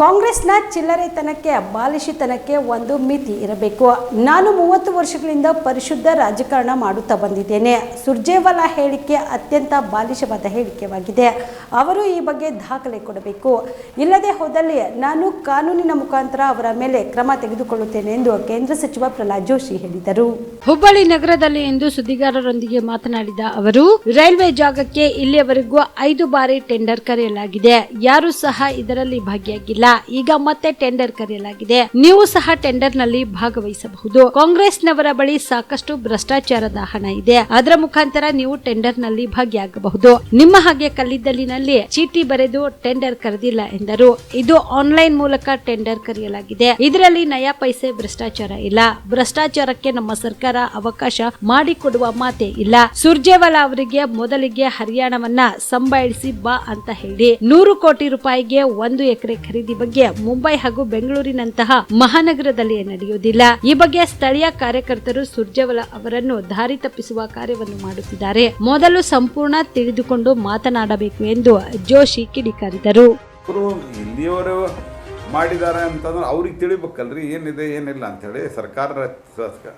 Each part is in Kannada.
ಕಾಂಗ್ರೆಸ್ನ ಚಿಲ್ಲರೆತನಕ್ಕೆ, ಬಾಲಿಶಿತನಕ್ಕೆ ಒಂದು ಮಿತಿ ಇರಬೇಕು. ನಾನು ಮೂವತ್ತು ವರ್ಷಗಳಿಂದ ಪರಿಶುದ್ಧ ರಾಜಕಾರಣ ಮಾಡುತ್ತಾ ಬಂದಿದ್ದೇನೆ. ಸುರ್ಜೇವಾಲಾ ಹೇಳಿಕೆ ಅತ್ಯಂತ ಬಾಲಿಶವಾದ ಹೇಳಿಕೆಯಾಗಿದೆ. ಅವರು ಈ ಬಗ್ಗೆ ದಾಖಲೆ ಕೊಡಬೇಕು. ಇಲ್ಲದೆ ಹೋದಲ್ಲಿ ನಾನು ಕಾನೂನಿನ ಮುಖಾಂತರ ಅವರ ಮೇಲೆ ಕ್ರಮ ತೆಗೆದುಕೊಳ್ಳುತ್ತೇನೆ ಎಂದು ಕೇಂದ್ರ ಸಚಿವ ಪ್ರಹ್ಲಾದ್ ಜೋಶಿ ಹೇಳಿದರು. ಹುಬ್ಬಳ್ಳಿ ನಗರದಲ್ಲಿ ಇಂದು ಸುದ್ದಿಗಾರರೊಂದಿಗೆ ಮಾತನಾಡಿದ ಅವರು, ರೈಲ್ವೆ ಜಾಗಕ್ಕೆ ಇಲ್ಲಿಯವರೆಗೂ ಐದು ಬಾರಿ ಟೆಂಡರ್ ಕರೆಯಲಾಗಿದೆ. ಯಾರೂ ಸಹ ಇದರಲ್ಲಿ ಭಾಗಿಯಾಗಿಲ್ಲ. ಈಗ ಮತ್ತೆ ಟೆಂಡರ್ ಕರೆಯಲಾಗಿದೆ. ನೀವು ಸಹ ಟೆಂಡರ್ನಲ್ಲಿ ಭಾಗವಹಿಸಬಹುದು. ಕಾಂಗ್ರೆಸ್ನವರ ಬಳಿ ಸಾಕಷ್ಟು ಭ್ರಷ್ಟಾಚಾರದ ಹಣ ಇದೆ. ಅದರ ಮುಖಾಂತರ ನೀವು ಟೆಂಡರ್ನಲ್ಲಿ ಭಾಗಿಯಾಗಬಹುದು. ನಿಮ್ಮ ಹಾಗೆ ಕಲ್ಲಿದ್ದಲಿನಲ್ಲಿ ಚೀಟಿ ಬರೆದು ಟೆಂಡರ್ ಕರೆದಿಲ್ಲ ಎಂದರು. ಇದು ಆನ್ಲೈನ್ ಮೂಲಕ ಟೆಂಡರ್ ಕರೆಯಲಾಗಿದೆ. ಇದರಲ್ಲಿ ನಯಾ ಪೈಸೆ ಭ್ರಷ್ಟಾಚಾರ ಇಲ್ಲ. ಭ್ರಷ್ಟಾಚಾರಕ್ಕೆ ನಮ್ಮ ಸರ್ಕಾರ ಅವಕಾಶ ಮಾಡಿಕೊಡುವ ಮಾತೇ ಇಲ್ಲ. ಸುರ್ಜೇವಾಲಾ ಅವರಿಗೆ ಮೊದಲಿಗೆ ಹರಿಯಾಣವನ್ನ ಸಂಬಾಳಿಸಿ ಬಾ ಅಂತ ಹೇಳಿ. ನೂರು ಕೋಟಿ ರೂಪಾಯಿಗೆ ಒಂದು ಎಕರೆ ಖರೀದಿ ಬಗ್ಗೆ ಮುಂಬೈ ಹಾಗೂ ಬೆಂಗಳೂರಿನಂತಹ ಮಹಾನಗರದಲ್ಲಿ ನಡೆಯುವುದಿಲ್ಲ. ಈ ಬಗ್ಗೆ ಸ್ಥಳೀಯ ಕಾರ್ಯಕರ್ತರು ಸುರ್ಜೇವಾಲಾ ಅವರನ್ನು ದಾರಿ ತಪ್ಪಿಸುವ ಕಾರ್ಯವನ್ನು ಮಾಡುತ್ತಿದ್ದಾರೆ. ಮೊದಲು ಸಂಪೂರ್ಣ ತಿಳಿದುಕೊಂಡು ಮಾತನಾಡಬೇಕು ಎಂದು ಜೋಶಿ ಕಿಡಿಕಾರಿದರು. ಮಾಡಿದ್ದಾರೆ ಅಂತಂದ್ರೆ ಅವ್ರಿಗೆ ತಿಳಿಬೇಕಲ್ರಿ, ಏನಿದೆ, ಏನಿಲ್ಲ ಅಂಥೇಳಿ ಸರ್ಕಾರ ರಚಿಸ-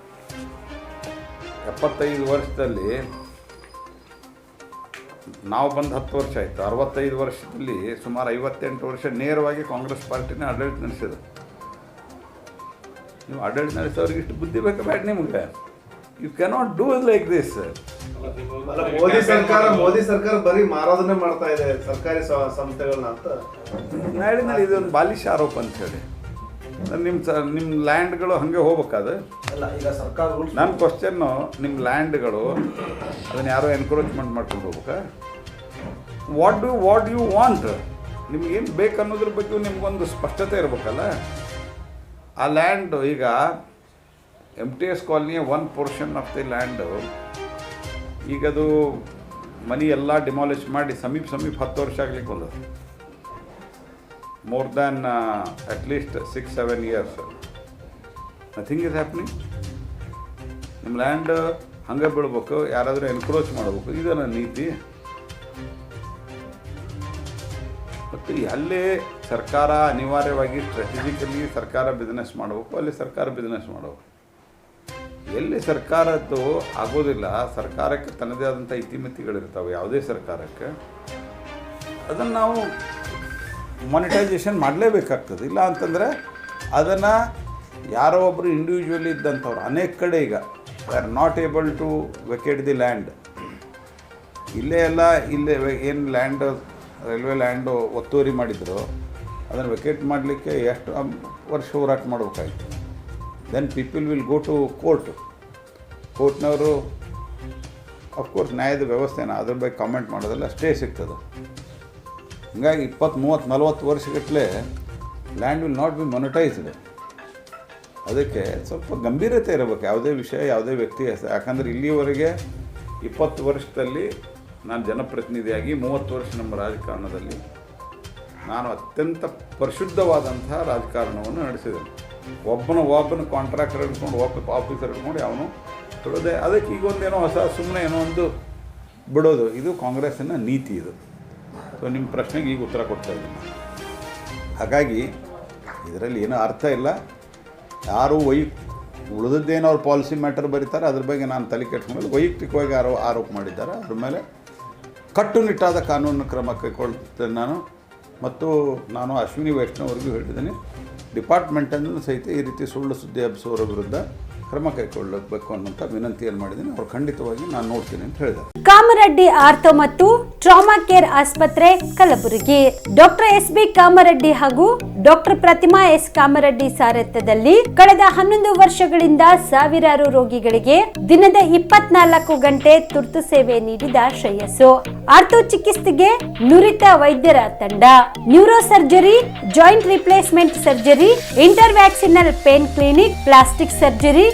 ಎಪ್ಪತ್ತೈದು ವರ್ಷದಲ್ಲಿ ನಾವು ಬಂದು ಹತ್ತು ವರ್ಷ ಆಯಿತು. ಅರವತ್ತೈದು ವರ್ಷದಲ್ಲಿ ಸುಮಾರು ಐವತ್ತೆಂಟು ವರ್ಷ ನೇರವಾಗಿ ಕಾಂಗ್ರೆಸ್ ಪಾರ್ಟಿನ ಆಡಳಿತ ನಡೆಸಿದ್ರು. ನೀವು ಆಡಳಿತ ನಡೆಸೋರಿಗೆ ಇಷ್ಟು ಬುದ್ಧಿ ಬೇಕಾ ಬೇಡ ನಿಮಗೆ? You cannot do like this ಅಲ್ಲ, ಮೋದಿ ಸರ್ಕಾರ ಮೋದಿ ಸರ್ಕಾರ ಬರೀ ಮಾರಾದನೆ ಮಾಡ್ತಾ ಇದೆ ಸರ್ಕಾರಿ ಸಂಸ್ಥೆಗಳನ್ನ ಅಂತ. ಇದೊಂದು ಬಾಲಿಶ ಆರೋಪ ಅಂತ ಹೇಳಿ. ನಿಮ್ಮ ಸ ನಿಮ್ಮ ಲ್ಯಾಂಡ್ಗಳು ಹಾಗೆ ಹೋಗ್ಬೇಕಾದ ಅಲ್ಲ ಈಗ ಸರ್ಕಾರ ನನ್ನ ಕ್ವಶನ್ನು ನಿಮ್ಮ ಲ್ಯಾಂಡ್ಗಳು ಅದನ್ನು ಯಾರೋ ಎನ್ಕ್ರೋಚ್ಮೆಂಟ್ ಮಾಡ್ಕೊಂಡು ಹೋಗ್ಬೇಕಾ? What do what you want ನಿಮ್ಗೇನು ಬೇಕು ಅನ್ನೋದ್ರ ಬಗ್ಗೆ ನಿಮ್ಗೊಂದು ಸ್ಪಷ್ಟತೆ ಇರಬೇಕಲ್ಲ? ಆ ಲ್ಯಾಂಡ್ ಈಗ M T S ಕಾಲನಿಯ one portion of the land ಈಗದು ಮನಿ ಎಲ್ಲ ಡಿಮಾಲಿಷ್ ಮಾಡಿ ಸಮೀಪ ಸಮೀಪ ಹತ್ತು ವರ್ಷ ಆಗ್ಲಿಕ್ಕೆ more than at least six seven years nothing is happening ನಿಮ್ಮ ಲ್ಯಾಂಡ್ ಹಂಗೆ ಬೀಳ್ಬೇಕು ಯಾರಾದರೂ ಎನ್ಕ್ರೋಚ್ ಮಾಡಬೇಕು ಇದನ್ನ ನೀತಿ ಮತ್ತು ಅಲ್ಲೇ ಸರ್ಕಾರ ಅನಿವಾರ್ಯವಾಗಿ ಸ್ಟ್ರಾಟಜಿಕಲಿ ಸರ್ಕಾರ ಬಿಸ್ನೆಸ್ ಮಾಡಬೇಕು ಅಲ್ಲಿ ಸರ್ಕಾರ ಬಿಸ್ನೆಸ್ ಮಾಡಬೇಕು ಎಲ್ಲಿ ಸರ್ಕಾರದ್ದು ಆಗೋದಿಲ್ಲ ಸರ್ಕಾರಕ್ಕೆ ತನ್ನದೇ ಆದಂಥ ಇತಿಮಿತಿಗಳಿರ್ತಾವೆ ಯಾವುದೇ ಸರ್ಕಾರಕ್ಕೆ ಅದನ್ನು ನಾವು ಮಾನಿಟೈಸೇಷನ್ ಮಾಡಲೇಬೇಕಾಗ್ತದೆ. ಇಲ್ಲ ಅಂತಂದರೆ ಅದನ್ನು ಯಾರೋ ಒಬ್ಬರು ಇಂಡಿವಿಜುವಲಿ ಇದ್ದಂಥವ್ರು, ಅನೇಕ ಕಡೆ ಈಗ we are not able to vacate the land ಇಲ್ಲೇ ಎಲ್ಲ, ಇಲ್ಲೇ ಏನು ಲ್ಯಾಂಡ್ ರೈಲ್ವೆ ಲ್ಯಾಂಡು ಒತ್ತುವರಿ ಮಾಡಿದ್ರು, ಅದನ್ನು ವೆಕೇಟ್ ಮಾಡಲಿಕ್ಕೆ ಎಷ್ಟು ವರ್ಷ ಹೋರಾಟ ಮಾಡಬೇಕಾಯಿತು. Then people will go to court ಕೋರ್ಟ್ನವರು of course ನ್ಯಾಯದ ವ್ಯವಸ್ಥೆನ ಅದ್ರ ಬಗ್ಗೆ ಕಾಮೆಂಟ್ ಮಾಡೋದಲ್ಲ ಸ್ಟೇ ಸಿಗ್ತದೆ. ಹೀಗಾಗಿ ಇಪ್ಪತ್ತು ಮೂವತ್ತು ನಲ್ವತ್ತು ವರ್ಷಗಟ್ಟಲೆ land will not be monetized. ಅದಕ್ಕೆ ಸ್ವಲ್ಪ ಗಂಭೀರತೆ ಇರಬೇಕು. ಯಾವುದೇ ವಿಷಯ, ಯಾವುದೇ ವ್ಯಕ್ತಿ, ಯಾಕಂದರೆ ಇಲ್ಲಿಯವರೆಗೆ ಇಪ್ಪತ್ತು ವರ್ಷದಲ್ಲಿ ನಾನು ಜನಪ್ರತಿನಿಧಿಯಾಗಿ ಮೂವತ್ತು ವರ್ಷ ನಮ್ಮ ರಾಜಕಾರಣದಲ್ಲಿ ನಾನು ಅತ್ಯಂತ ಪರಿಶುದ್ಧವಾದಂತಹ ರಾಜಕಾರಣವನ್ನು ನಡೆಸಿದ್ದೇನೆ. ಒಬ್ಬನ ಒಬ್ಬನ ಕಾಂಟ್ರಾಕ್ಟರ್ ಹಿಡ್ಕೊಂಡು, ಒಬ್ಬ ಆಫೀಸರ್ ಹಿಡ್ಕೊಂಡು ಅವನು ತೊಡೋದೆ, ಅದಕ್ಕೆ ಈಗ ಒಂದೇನೋ ಹೊಸ ಸುಮ್ಮನೆ ಏನೋ ಒಂದು ಬಿಡೋದು. ಇದು ಕಾಂಗ್ರೆಸ್ಸಿನ ನೀತಿ ಇದು. ಸೊ ನಿಮ್ಮ ಪ್ರಶ್ನೆಗೆ ಈಗ ಉತ್ತರ ಕೊಡ್ತಾ ಇದ್ದೀನಿ. ಹಾಗಾಗಿ ಇದರಲ್ಲಿ ಏನೂ ಅರ್ಥ ಇಲ್ಲ. ಯಾರು ವೈ, ಉಳಿದದ್ದೇನು ಅವ್ರು ಪಾಲಿಸಿ ಮ್ಯಾಟರ್ ಬರೀತಾರೆ, ಅದ್ರ ಬಗ್ಗೆ ನಾನು ತಲೆ ಮೇಲೆ ವೈಯಕ್ತಿಕವಾಗಿ ಯಾರೋ ಆರೋಪ ಮಾಡಿದ್ದಾರೆ. ಅದ್ರ ಮೇಲೆ ಕಟ್ಟುನಿಟ್ಟಾದ ಕಾನೂನು ಕ್ರಮ ಕೈಗೊಳ್ತೇನೆ ನಾನು. ಮತ್ತು ನಾನು ಅಶ್ವಿನಿ ವೈಷ್ಣವ್ರಿಗೂ ಹೇಳಿದ್ದೀನಿ, ಡಿಪಾರ್ಟ್ಮೆಂಟನ್ನು ಸಹಿತ ಈ ರೀತಿ ಸುಳ್ಳು ಸುದ್ದಿ ಹಬ್ಬಿಸೋರ ವಿರುದ್ಧ ಕ್ರಮ ಕೈಗೊಳ್ಳಬೇಕು ಅನ್ನುವಂತ ವಿನಂತಿಯನ್ನು ಮಾಡಿದ್ದೀನಿ. ಅವ್ರು ಖಂಡಿತವಾಗಿ ನಾನು ನೋಡ್ತೀನಿ ಅಂತ ಹೇಳಿದ್ದಾರೆ. ಕಾಮರೆಡ್ಡಿ ಆರ್ಥೋ ಮತ್ತು ಟ್ರಾಮಾ ಕೇರ್ ಆಸ್ಪತ್ರೆ Kalaburagi. Doctor S B Kamareddy ಹಾಗೂ ಡಾಕ್ಟರ್ ಪ್ರತಿಮಾ ಎಸ್ ಕಾಮರೆಡ್ಡಿ ಸಾರಥ್ಯದಲ್ಲಿ ಕಳೆದ ಹನ್ನೊಂದು ವರ್ಷಗಳಿಂದ ಸಾವಿರಾರು ರೋಗಿಗಳಿಗೆ ದಿನದ ಇಪ್ಪತ್ನಾಲ್ಕು ಗಂಟೆ ತುರ್ತು ಸೇವೆ ನೀಡಿದ ಶ್ರೇಯಸ್ಸು. ಆರ್ಥೋ ಚಿಕಿತ್ಸೆಗೆ ನುರಿತ ವೈದ್ಯರ ತಂಡ. Neuro surgery joint replacement surgery interventional pain clinic, plastic surgery